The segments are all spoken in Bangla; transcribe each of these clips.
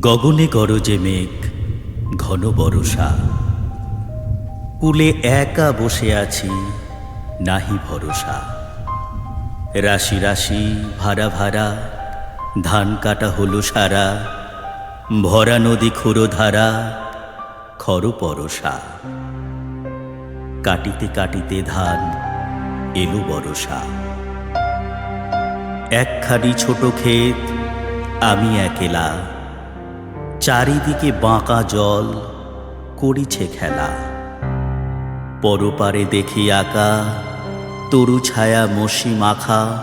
গগনে গরজে মেঘ, ঘন বরষা। কুলে একা বসে আছি, নাহি ভরসা। রাশি রাশি, ভাড়া ভাড়া, ধান কাটা হলো সারা, ভরা নদী খুরো ধারা, খর পরশা কাটিতে কাটিতে ধান এলো বরষা একখানি ছোট ক্ষেত, আমি একেলা। চারিদিকে বাঁকা জল করিছে খেলা। পরপারে দেখি আঁকা, তরু ছায়া মসি মাখা,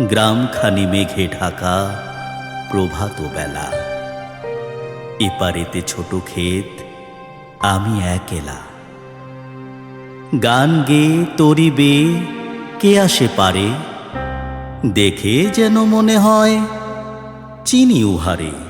গ্রামখানি মেঘে ঢাকা প্রভাত বেলা। এপারেতে ছোট ক্ষেত, আমি একেলা। গান গে, তরিবে, কে আসে পারে? দেখে যেন মনে হয়, চিনি উহারে।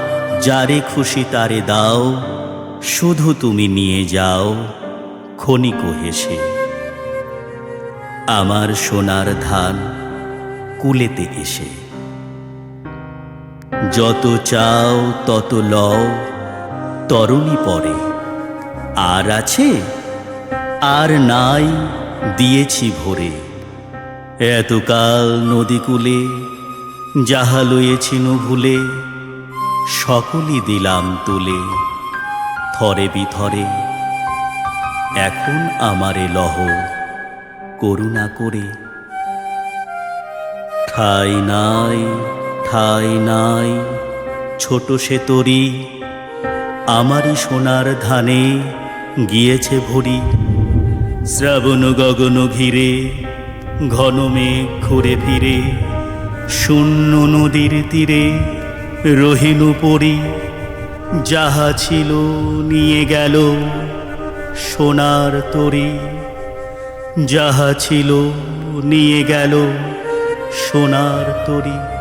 যারে খুশি তারে দাও, শুধু তুমি নিয়ে যাও, ক্ষণিক হেসে। আমার সোনার ধান কুলেতে এসে। যত চাও তত লও, তরুণী পরে। আর আছে, আর নাই, দিয়েছি ভরে। এতকাল নদী কূলে, যাহা লইয়েছিল ভুলে সকলই দিলাম তুলে, থরে বিথরে। এখন আমারে লহ করুণা করে। ঠাই নাই ঠাই নাই, ছোট সে তরি, আমারই সোনার ধানে গিয়েছে ভরি। শ্রাবণ গগন ঘিরে, ঘন মেঘ ঘুরে ফিরে, শূন্য নদীর তীরে রহিনু পরি যাহা ছিল নিয়ে গেল সোনার তরি যাহা ছিল নিয়ে গেল সোনার তরী।